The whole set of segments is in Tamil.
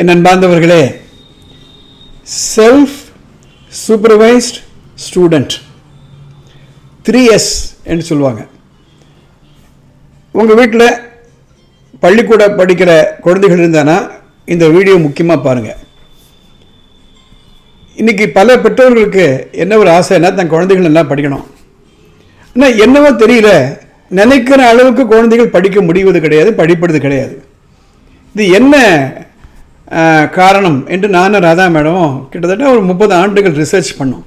என் அன்பார்ந்தவர்களே self supervised student three S என்று சொல்லுவாங்க. உங்கள் வீட்டில் பள்ளிக்கூட படிக்கிற குழந்தைகள் இருந்தானா இந்த வீடியோ முக்கியமாக பாருங்கள் இன்றைக்கி பல பெற்றோர்களுக்கு என்ன ஒரு ஆசைன்னா தன் குழந்தைகள் நல்லா படிக்கணும். ஆனால் என்னவோ தெரியல நினைக்கிற அளவுக்கு குழந்தைகள் படிக்க முடிவது கிடையாது படிப்பது கிடையாது. இது என்ன காரணம் என்று நானும் ராதா மேடம் கிட்டத்தட்ட ஒரு முப்பது ஆண்டுகள் ரிசர்ச் பண்ணோம்.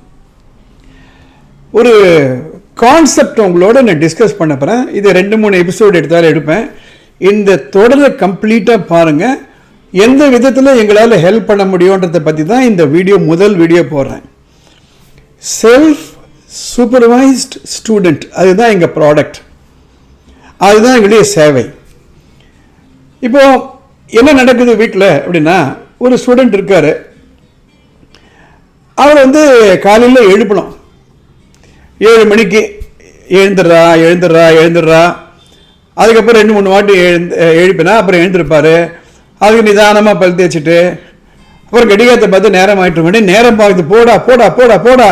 ஒரு கான்செப்ட் உங்களோட நான் டிஸ்கஸ் பண்ண போகிறேன் இது ரெண்டு மூணு எபிசோடு எடுத்தாலும் எடுப்பேன். இந்த தொடரை கம்ப்ளீட்டாக பாருங்கள் எந்த விதத்தில் எங்களால் ஹெல்ப் பண்ண முடியுன்றதை பற்றி தான் இந்த வீடியோ முதல் வீடியோ போடுறேன். செல்ஃப் சூப்பர்வைஸ்ட் ஸ்டூடெண்ட் அதுதான் எங்கள் ப்ராடக்ட் அதுதான் எங்களுடைய சேவை. இப்போது என்ன நடக்குது வீட்டில் அப்படின்னா ஒரு ஸ்டூடெண்ட் இருக்கார். அவர் வந்து காலையில் எழுப்பணும். ஏழு மணிக்கு எழுந்துடுறா எழுந்துடுறா எழுந்துடுறா. அதுக்கப்புறம் ரெண்டு மூணு வாட்டி எழுந்து எழுப்பினா அப்புறம் எழுந்திருப்பார். அதுக்கு நிதானமாக பல் தேய்ச்சிட்டு அப்புறம் கடிகாரத்தை பார்த்து நேரம் ஆகிட்டு மணி நேரம் பார்த்து போடா போடா போடா போடா.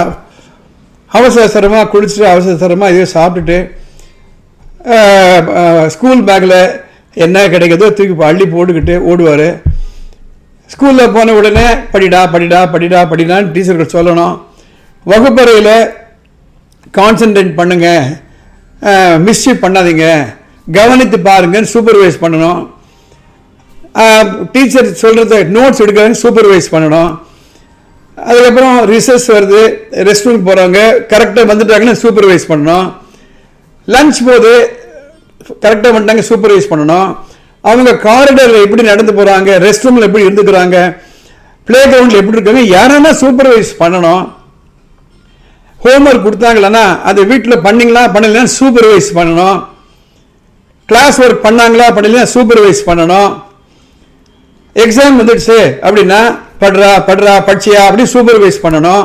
அவசர அவசரமாக குளிச்சுட்டு அவசர அவசரமாக இதையும் சாப்பிட்டுட்டு ஸ்கூல் பேக்கில் என்ன கிடைக்குதோ தூக்கி அள்ளி போட்டுக்கிட்டு ஓடுவார். ஸ்கூலில் போன உடனே படிடா படிடா படிடா படிடான்னு டீச்சர்கள் சொல்லணும். வகுப்பறையில் கான்சென்ட்ரேட் பண்ணுங்க. மிஸ்யூ பண்ணாதீங்க. கவனித்து பாருங்கன்னு சூப்பர்வைஸ் பண்ணணும். டீச்சர் சொல்கிறத நோட்ஸ் எடுக்கிறாங்க சூப்பர்வைஸ் பண்ணணும். அதுக்கப்புறம் ரிசர்ச் வருது ரெஸ்ட் ரூம் போகிறவங்க கரெக்டாக வந்துட்டாங்கன்னு சூப்பர்வைஸ் பண்ணணும். லஞ்ச் போது கரெக்டாக வந்துட்டாங்க சூப்பர்வைஸ் பண்ணணும். அவங்க காரிடரில் எப்படி நடந்து போகிறாங்க ரெஸ்ட் ரூமில் எப்படி இருந்துக்கிறாங்க ப்ளே கிரவுண்டில் எப்படி இருக்காங்க யாரானா சூப்பர்வைஸ் பண்ணணும்? ஹோம்ஒர்க் கொடுத்தாங்களான்னா அதை வீட்டில் பண்ணிங்களா பண்ணலைன்னா சூப்பர்வைஸ் பண்ணணும். கிளாஸ் ஒர்க் பண்ணாங்களா பண்ணலாம் சூப்பர்வைஸ் பண்ணணும். எக்ஸாம் வந்துடுச்சு அப்படின்னா படுறா படுறா படிச்சியா அப்படி சூப்பர்வைஸ் பண்ணணும்.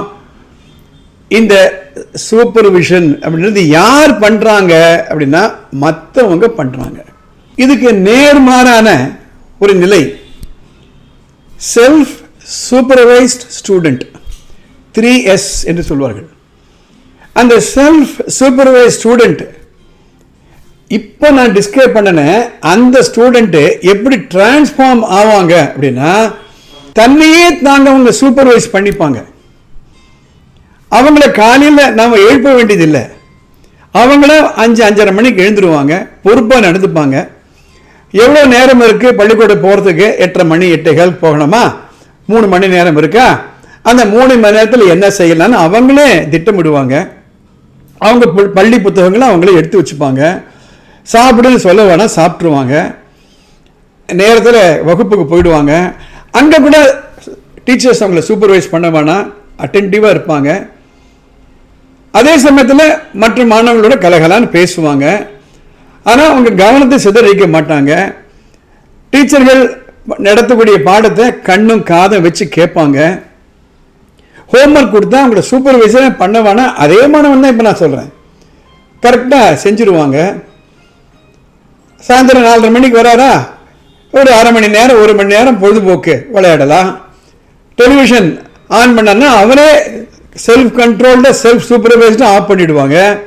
இந்த சூப்பர்விஷன் அப்படின்றது யார் பண்ணுறாங்க அப்படின்னா மற்றவங்க பண்ணுறாங்க இதுக்கு நேர்மாறான ஒரு நிலை. Self supervised student three S என்று சொல்வார்கள். அந்த செல்ஃப் சூப்பர்வைஸ் ஸ்டூடெண்ட் இப்போ நான் டிஸ்கிரைப் பண்ணினேன் அந்த ஸ்டூடெண்ட்டு எப்படி டிரான்ஸ்ஃபார்ம் ஆவாங்க அப்படின்னா தன்னையே தாங்க அவங்க சூப்பர்வைஸ் பண்ணிப்பாங்க. அவங்கள காலையில் நாம் எழுப்ப வேண்டியதில்லை. அவங்கள அஞ்சு அஞ்சரை மணிக்கு எழுந்துருவாங்க. பொறுப்பாக நடந்துப்பாங்க. எவ்வளோ நேரம் இருக்குது பள்ளிக்கூடம் போகிறதுக்கு எட்டரை மணி எட்டைகள் போகணுமா? மூணு மணி நேரம் இருக்கா? அந்த மூணு மணி நேரத்தில் என்ன செய்யலான்னு அவங்களே திட்டமிடுவாங்க. அவங்க பள்ளி புத்தகங்களை அவங்களே எடுத்து வச்சுப்பாங்க. சாப்பிடுன்னு சொல்ல வேணாம் சாப்பிட்ருவாங்க நேரத்தில் வகுப்புக்கு போயிடுவாங்க. அங்கே கூட டீச்சர்ஸ் அவங்கள சூப்பர்வைஸ் பண்ண வேணாம். அட்டென்டிவாக இருப்பாங்க. அதே சமயத்தில் மற்ற மாணவர்களோட கலகலான்னு பேசுவாங்க. ஆனால் அவங்க கவனத்தை சிதறிக்க மாட்டாங்க. டீச்சர்கள் நடத்தக்கூடிய பாடத்தை கண்ணும் காதம் வச்சு கேட்பாங்க. ஹோம்ஒர்க் கொடுத்தா அவங்களோட சூப்பர்வைசரை பண்ண வேணாம் அதே மாணவன் தான் இப்போ நான் சொல்கிறேன் கரெக்டாக செஞ்சுருவாங்க. சாயந்தரம் நாலரை மணிக்கு வராரா? ஒரு அரை மணி நேரம் ஒரு மணி நேரம் பொழுதுபோக்கு விளையாடலாம். டெலிவிஷன் ஆன் பண்ணனா அவரே self controlled self supervised off பண்ணிவிடுவாங்க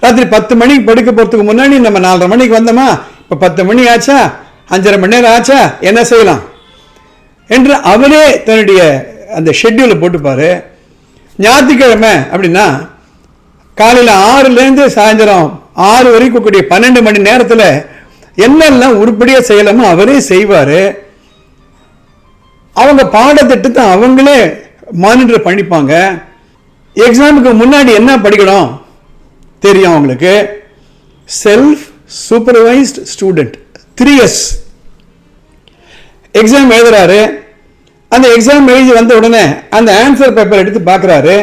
ராத்திரி பத்து மணிக்கு படுக்க போகிறதுக்கு முன்னாடி நம்ம நாலரை மணிக்கு வந்தோமா? இப்போ பத்து மணி ஆச்சா? அஞ்சரை மணி நேரம் ஆச்சா? என்ன செய்யலாம்? என்று அவரே தன்னுடைய அந்த ஷெட்யூலை போட்டுப்பார். ஞாயிற்றுக்கிழமை அப்படின்னா காலையில் ஆறுலேருந்து சாயந்தரம் ஆறு வரைக்கும் கூடிய பன்னெண்டு மணி நேரத்தில் என்னெல்லாம் உருப்படியாக செய்யலாமோ அவரே செய்வார். அவங்க பாடத்திட்டத்தை அவங்களே மானிட்டர் பண்ணிப்பாங்க. எக்ஸாமுக்கு முன்னாடி என்ன படிக்கணும்? தெரியும் அவங்களுக்கு self supervised student three S exam எழுதுறாரு. அந்த எக்ஸாம் எழுதி வந்த உடனே அந்த ஆன்சர் பேப்பர் எடுத்து பார்க்குறாரு.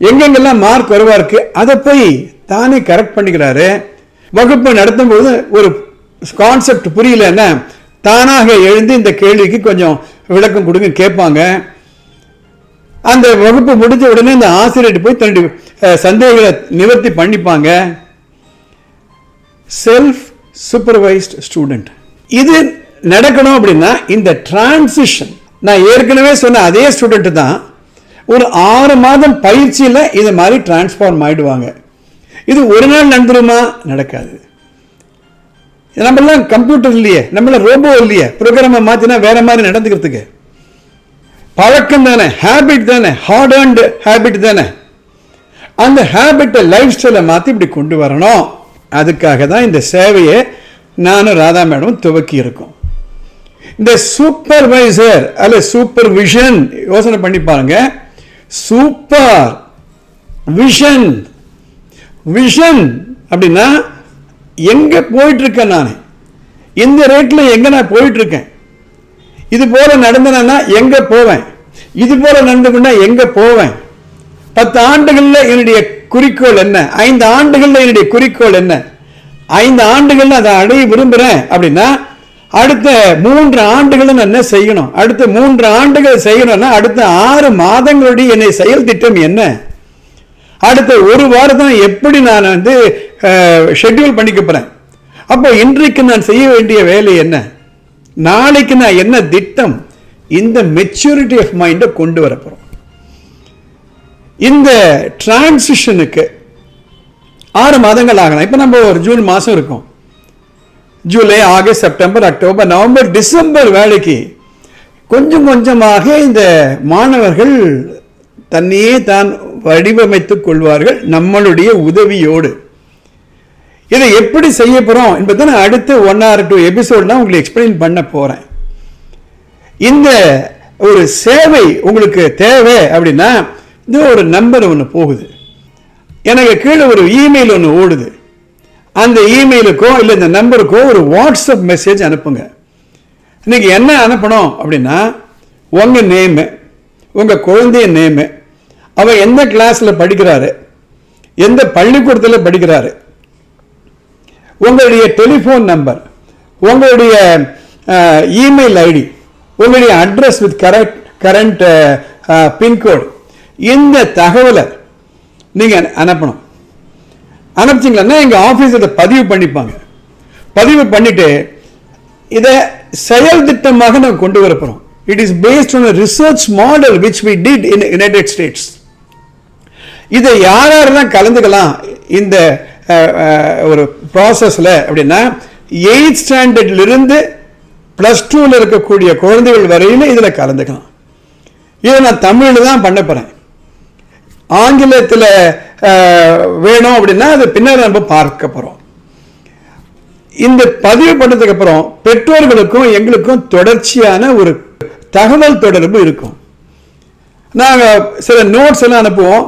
எங்கெங்கெல்லாம் மார்க் குறைவா இருக்கு அதை போய் தானே கரெக்ட் பண்ணிக்கிறாரு. வகுப்பு நடத்தும்போது ஒரு கான்செப்ட் புரியலன்னா தானாக எழுந்து இந்த கேள்விக்கு கொஞ்சம் விளக்கம் கொடுங்க கேட்பாங்க. அந்த வகுப்பு முடிஞ்ச உடனே இந்த ஆசிரியர் போய் தன்னுடைய சந்தேகங்களை நிவர்த்தி பண்ணிப்பாங்க. செல்ஃப் சூப்பர்வைஸ்ட் ஸ்டூடெண்ட் இது நடக்கணும் அப்படின்னா இந்த டிரான்சிஷன் நான் ஏற்கனவே சொன்ன அதே ஸ்டூடெண்ட் தான் ஒரு ஆறு மாதம் பயிற்சியில் இது மாதிரி டிரான்ஸ்ஃபார்ம் ஆயிடுவாங்க. இது ஒரு நாள் நடந்துருமா? நடக்காது. நம்மளாம் கம்ப்யூட்டர் இல்லையே நம்மள ரோபோ இல்லையே ப்ரோக்ராமை மாற்றினா வேற மாதிரி நடந்துக்கிறதுக்கு. பழக்கம் தானே ஹேபிட் தானே ஹார்ட் அண்ட் ஹேபிட் தானே. அந்த ஹேபிட்டை லைஃப் ஸ்டைலை மாற்றி இப்படி கொண்டு வரணும். அதுக்காக தான் இந்த சேவையை நானும் ராதா மேடம் துவக்கி இருக்கோம். இந்த சூப்பர்வைசர் அல்ல சூப்பர் விஷன் யோசனை பண்ணி பாருங்க. சூப்பர் விஷன் விஷன் அப்படின்னா எங்கே போயிட்டுருக்கேன் நான்? இந்த ரேட்டில் எங்கே நான் போயிட்டுருக்கேன் இது போல நடந்தனா எங்க போவேன்? இது போல நடந்துக்குன்னா எங்க போவேன்? பத்து ஆண்டுகளில் என்னுடைய குறிக்கோள் என்ன? ஐந்து ஆண்டுகளில் என்னுடைய குறிக்கோள் என்ன? ஐந்து ஆண்டுகளில் அதை அடைய விரும்புகிறேன் அப்படின்னா அடுத்த மூன்று ஆண்டுகளும் நான் என்ன செய்யணும்? அடுத்த மூன்று ஆண்டுகள் செய்யணும்னா அடுத்த ஆறு மாதங்களுடைய என்னை செயல் திட்டம் என்ன? அடுத்த ஒரு வாரத்தை எப்படி நான் வந்து ஷெட்யூல் பண்ணிக்க போகிறேன் அப்போ இன்றைக்கு நான் செய்ய வேண்டிய வேலை என்ன? நாளைக்கு நான் என்ன திட்டம்? இந்த மெச்சூரிட்டி ஆஃப் மைண்டை கொண்டு வர இந்த டிரான்சிஷனுக்கு ஆறு மாதங்கள் ஆகலாம். இப்போ நம்ம ஒரு ஜூன் மாதம் இருக்கும். July August September October November December வேலைக்கு கொஞ்சம் கொஞ்சமாக இந்த மாணவர்கள் தன்னையே தான் வடிவமைத்துக் கொள்வார்கள் நம்மளுடைய உதவியோடு. இதை எப்படி செய்ய போகிறோம் என்பதை நான் அடுத்த ஒன் ஆர் டூ எபிசோட் உங்களுக்கு எக்ஸ்பிளைன் பண்ண போகிறேன் இந்த ஒரு சேவை உங்களுக்கு தேவை அப்படின்னா இது ஒரு நம்பர் ஒன்று போகுது. எனக்கு கீழே ஒரு இமெயில் ஒன்று ஓடுது. அந்த இமெயிலுக்கோ இல்லை இந்த நம்பருக்கோ ஒரு வாட்ஸ்அப் மெசேஜ் அனுப்புங்க. இன்றைக்கி என்ன அனுப்பணும் அப்படின்னா உங்கள் நேமு உங்கள் குழந்தைய நேமு அவன் எந்த கிளாஸில் படிக்கிறாரு எந்த பள்ளிக்கூடத்தில் படிக்கிறாரு உங்களுடைய டெலிஃபோன் நம்பர் உங்களுடைய இமெயில் ஐடி உங்களுடைய address with correct current pincode இந்த தகவலை நீங்கள் அனுப்பணும். அனுப்பிச்சிங்களா? எங்கள் ஆஃபீஸ் இதை பதிவு பண்ணிப்பாங்க? பதிவு பண்ணிட்டு இதை செயல் திட்டமாக நாங்கள் கொண்டு வர போகிறோம் it is based on research model which we did in United States இதை யார் யாரெல்லாம் கலந்துக்கலாம்? இந்த ஒரு ப்ராசஸில் அப்படின்னா எயிட் ஸ்டாண்டர்ட்லேருந்து ப்ளஸ் டூவில் இருக்கக்கூடிய குழந்தைகள் வரையில் இதில் கலந்துக்கலாம் இதை நான் தமிழில் தான் பண்ண போகிறேன் ஆங்கிலத்தில் வேணும் அப்படின்னா அது பின்னர் நம்ம பார்க்க போகிறோம் இந்த பதிவு பண்ணதுக்கப்புறம் பெற்றோர்களுக்கும் எங்களுக்கும் தொடர்ச்சியான ஒரு தகவல் தொடர்பு இருக்கும். நாங்கள் சில நோட்ஸ் எல்லாம் அனுப்புவோம்.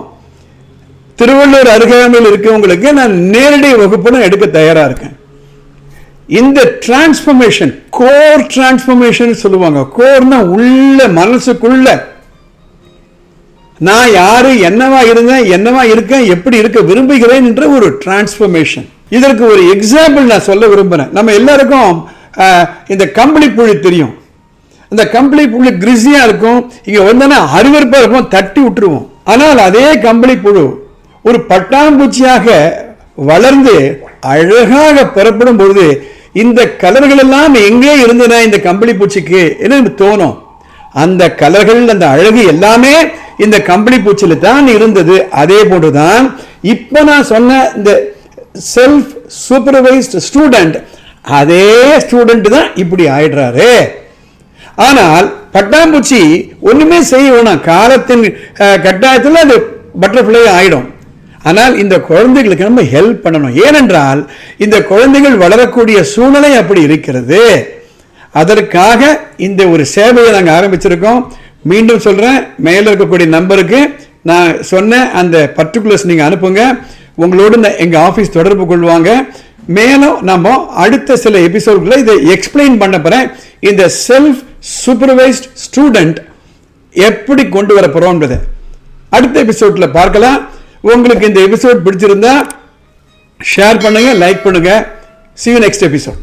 திருவள்ளூர் அருகாமையில் இருக்கவங்களுக்கு நான் நேரடி வகுப்புன்னு எடுக்க தயாராக இருக்கேன். இந்த டிரான்ஸ்ஃபர்மேஷன் கோர் டிரான்ஸ்ஃபர்மேஷன் சொல்லுவாங்க. கோர்னா உள்ள மனசுக்குள்ள. நான் யாரு என்னவா இருந்தேன் என்னவா இருக்கேன் எப்படி இருக்க விரும்புகிறேன் என்ற ஒரு டிரான்ஸ்ஃபர்மேஷன் இதற்கு ஒரு எக்ஸாம்பிள் நான் சொல்ல விரும்புகிறேன் நம்ம எல்லாருக்கும் இந்த கம்பளி புழு தெரியும். அந்த கம்பளி புழு கிரிசியாக இருக்கும். இங்கே வந்தோன்னா அருவருப்பா இருக்கும் தட்டி விட்டுருவோம். ஆனால் அதே கம்பளி புழு ஒரு பட்டாம்பூச்சியாக வளர்ந்து அழகாக பெறப்படும் பொழுது இந்த கலர்கள் எல்லாம் எங்கே இருந்தன இந்த கம்பளி பூச்சிக்கு என்று தோணும். அந்த கலர்கள் அந்த அழகு எல்லாமே இந்த கம்பளி பூச்சியில தான் இருந்தது. அதே போன்றுதான் இப்போ நான் சொன்ன இந்த செல்ஃப் சூப்பர்வைஸ்ட் ஸ்டூடெண்ட் அதே ஸ்டூடெண்ட் தான் இப்படி ஆயிடுறாரு. ஆனால் பட்டாம்பூச்சி ஒன்றுமே செய்ய வேணாம். காலத்தின் கட்டாயத்தில் அது பட்டர்ஃப்ளை ஆகிடும் ஆனால் இந்த குழந்தைகளுக்கு நம்ம ஹெல்ப் பண்ணணும். ஏனென்றால் இந்த குழந்தைகள் வளரக்கூடிய சூழ்நிலை அப்படி இருக்கிறது. அதற்காக இந்த ஒரு சேவையை நாங்கள் ஆரம்பிச்சிருக்கோம். மீண்டும் சொல்கிறேன் மேலே இருக்கக்கூடிய நம்பருக்கு நான் சொன்ன அந்த பர்டிகுலர்ஸ் நீங்கள் அனுப்புங்க. உங்களோடு எங்கள் ஆஃபீஸ் தொடர்பு கொள்வாங்க. மேலும் நம்ம அடுத்த சில எபிசோட்களை இதை எக்ஸ்பிளைன் பண்ண போகிறேன் இந்த செல்ஃப் சூப்பர்வைஸ்ட் ஸ்டூடெண்ட் எப்படி கொண்டு வர போகிறோம்ன்றதை அடுத்த எபிசோடில் பார்க்கலாம். உங்களுக்கு இந்த எபிசோட் பிடிச்சிருந்தா ஷேர் பண்ணுங்க லைக் பண்ணுங்க. C you next episode